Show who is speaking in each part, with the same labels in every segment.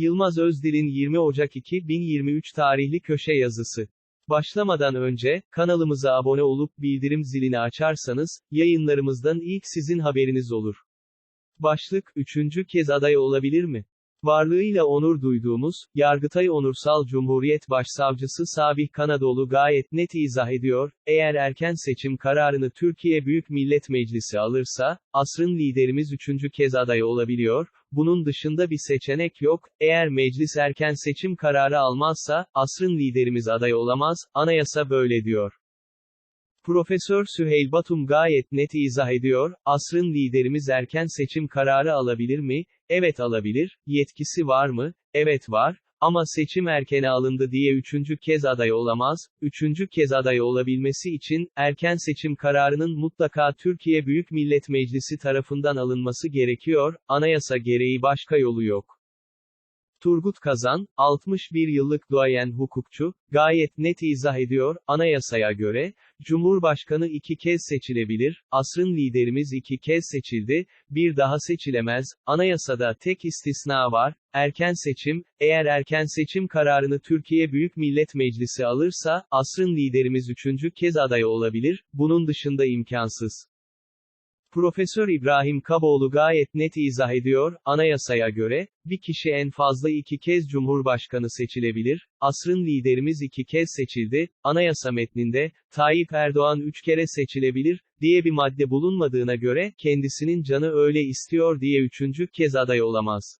Speaker 1: Yılmaz Özdil'in 20 Ocak 2023 tarihli köşe yazısı. Başlamadan önce, kanalımıza abone olup bildirim zilini açarsanız, yayınlarımızdan ilk sizin haberiniz olur. Başlık, üçüncü kez aday olabilir mi? Varlığıyla onur duyduğumuz, Yargıtay Onursal Cumhuriyet Başsavcısı Sabih Kanadoğlu gayet net izah ediyor, eğer erken seçim kararını Türkiye Büyük Millet Meclisi alırsa, asrın liderimiz üçüncü kez aday olabiliyor, bunun dışında bir seçenek yok, eğer meclis erken seçim kararı almazsa, asrın liderimiz aday olamaz, anayasa böyle diyor. Profesör Süheyl Batum gayet net izah ediyor, asrın liderimiz erken seçim kararı alabilir mi? Evet alabilir, yetkisi var mı? Evet var, ama seçim erkene alındı diye üçüncü kez aday olamaz, üçüncü kez aday olabilmesi için, erken seçim kararının mutlaka Türkiye Büyük Millet Meclisi tarafından alınması gerekiyor, anayasa gereği başka yolu yok. Turgut Kazan, 61 yıllık duayen hukukçu, gayet net izah ediyor, anayasaya göre, Cumhurbaşkanı iki kez seçilebilir, asrın liderimiz iki kez seçildi, bir daha seçilemez, anayasada tek istisna var, erken seçim, eğer erken seçim kararını Türkiye Büyük Millet Meclisi alırsa, asrın liderimiz üçüncü kez aday olabilir, bunun dışında imkansız. Profesör İbrahim Kaboğlu gayet net izah ediyor, anayasaya göre, bir kişi en fazla iki kez Cumhurbaşkanı seçilebilir, asrın liderimiz iki kez seçildi, anayasa metninde, Tayyip Erdoğan üç kere seçilebilir, diye bir madde bulunmadığına göre, kendisinin canı öyle istiyor diye üçüncü kez aday olamaz.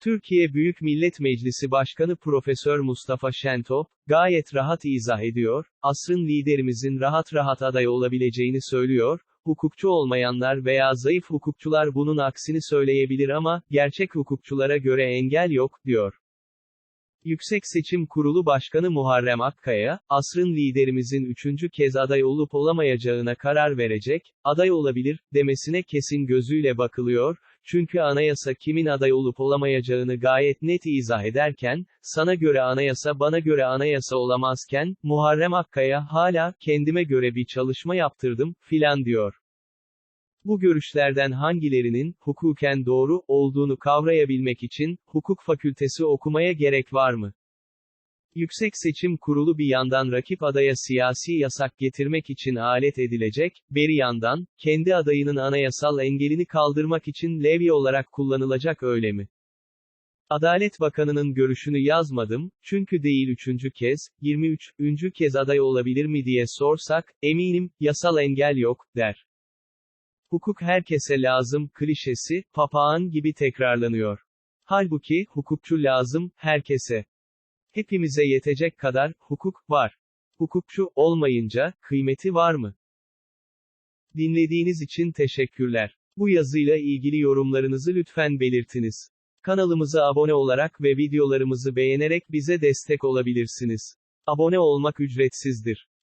Speaker 1: Türkiye Büyük Millet Meclisi Başkanı Profesör Mustafa Şentop, gayet rahat izah ediyor, asrın liderimizin rahat rahat aday olabileceğini söylüyor, hukukçu olmayanlar veya zayıf hukukçular bunun aksini söyleyebilir ama, gerçek hukukçulara göre engel yok, diyor. Yüksek Seçim Kurulu Başkanı Muharrem Akkaya, asrın liderimizin üçüncü kez aday olup olamayacağına karar verecek, aday olabilir, demesine kesin gözüyle bakılıyor, çünkü anayasa kimin aday olup olamayacağını gayet net izah ederken, sana göre anayasa bana göre anayasa olamazken, Muharrem Akkaya hala, kendime göre bir çalışma yaptırdım, filan diyor. Bu görüşlerden hangilerinin, hukuken doğru, olduğunu kavrayabilmek için, hukuk fakültesi okumaya gerek var mı? Yüksek Seçim Kurulu bir yandan rakip adaya siyasi yasak getirmek için alet edilecek, beri yandan, kendi adayının anayasal engelini kaldırmak için levye olarak kullanılacak öyle mi? Adalet Bakanı'nın görüşünü yazmadım, çünkü değil üçüncü kez, 23. üncü kez aday olabilir mi diye sorsak, eminim, yasal engel yok, der. Hukuk herkese lazım, klişesi, papağan gibi tekrarlanıyor. Halbuki, hukukçu lazım, herkese. Hepimize yetecek kadar, hukuk, var. Hukukçu, olmayınca, kıymeti var mı? Dinlediğiniz için teşekkürler. Bu yazıyla ilgili yorumlarınızı lütfen belirtiniz. Kanalımıza abone olarak ve videolarımızı beğenerek bize destek olabilirsiniz. Abone olmak ücretsizdir.